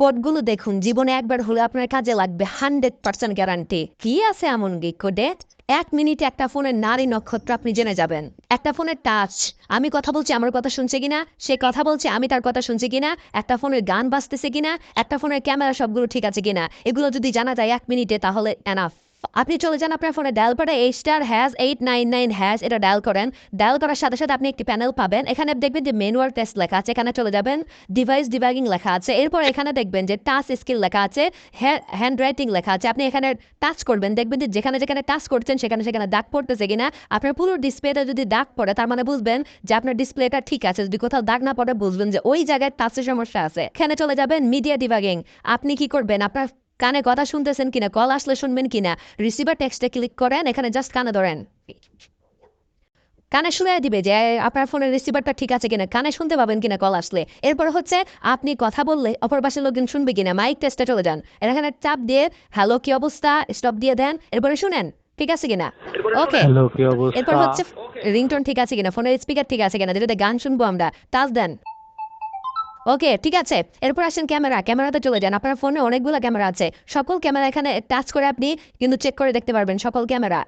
কোডগুলো দেখুন, জীবনে একবার হলে আপনার কাজে লাগবে হান্ড্রেড পার্সেন্ট গ্যারান্টি। কি আছে এমন কি কোডে এক মিনিটে একটা ফোনের নারী নক্ষত্র আপনি জেনে যাবেন। একটা ফোনের টাচ। আমি কথা বলছি আমার কথা শুনছে কিনা? সে কথা বলছে, আমি তার কথা শুনছি কিনা? একটা ফোনের গান বাজতেছে কিনা? একটা ফোনের ক্যামেরা সবগুলো ঠিক আছে কিনা? এগুলো যদি জানা যায় এক মিনিটে তাহলে এনাফ আপনি চলে যান আপনার ফোনে, ডায়াল করে এই star hash eight nine nine hash এটা ডায়াল করেন। ডায়াল করার সাথে সাথে আপনি একটি প্যানেল পাবেন। এখানে দেখবেন যে ম্যানুয়াল টেস্ট লেখা আছে, এখানে চলে যাবেন। ডিভাইস ডিবাগিং লেখা আছে। এরপর এখানে দেখবেন যে টাচ স্কিল লেখা আছে হ্যান্ড রাইটিং লেখা আছে। আপনি এখানে টাচ করবেন, দেখবেন যে যেখানে যেখানে টাচ করছেন, সেখানে সেখানে দাগ পড়তেছে কিনা। আপনার পুরো ডিসপ্লেটা যদি দাগ পড়ে, তার মানে বুঝবেন যে আপনার ডিসপ্লেটা ঠিক আছে। যদি কোথাও দাগ না পড়ে, বুঝবেন যে ওই জায়গায় টাচের সমস্যা আছে। এখানে চলে যাবেন মিডিয়া ডিবাগিং আপনি কি করবেন? আপনার কানে কথা শুনতেছেন কিনা কল আসলে শুনবেন কিনা রিসিভার টেক্সটে ক্লিক করেন এখানে জাস্ট কানে ধরেন। কানে শুনে দিবে যে আপনার ফোনের রিসিভারটা ঠিক আছে কিনা কানে শুনতে পাবেন কিনা কল আসলে? এরপর হচ্ছে আপনি কথা বললে অপর পাশের লোকজন শুনবে কিনা মাইক টেস্টে চলে যান। এখানে চাপ দিয়ে হ্যালো কি অবস্থা? স্টপ দিয়ে দেন এরপরে শুনেন ঠিক আছে কিনা? ওকে এরপর হচ্ছে রিংটোন ঠিক আছে কিনা ফোনের স্পিকার ঠিক আছে কিনা যেটাতে গান শুনব আমরা। টাচ দেন। ওকে, ঠিক আছে। এরপর আসেন ক্যামেরা। ক্যামেরাতে চলে যান। আপনার ফোনে অনেকগুলো ক্যামেরা আছে। সকল ক্যামেরা এখানে টাচ করে আপনি কিন্তু চেক করে দেখতে পারবেন সকল ক্যামেরা।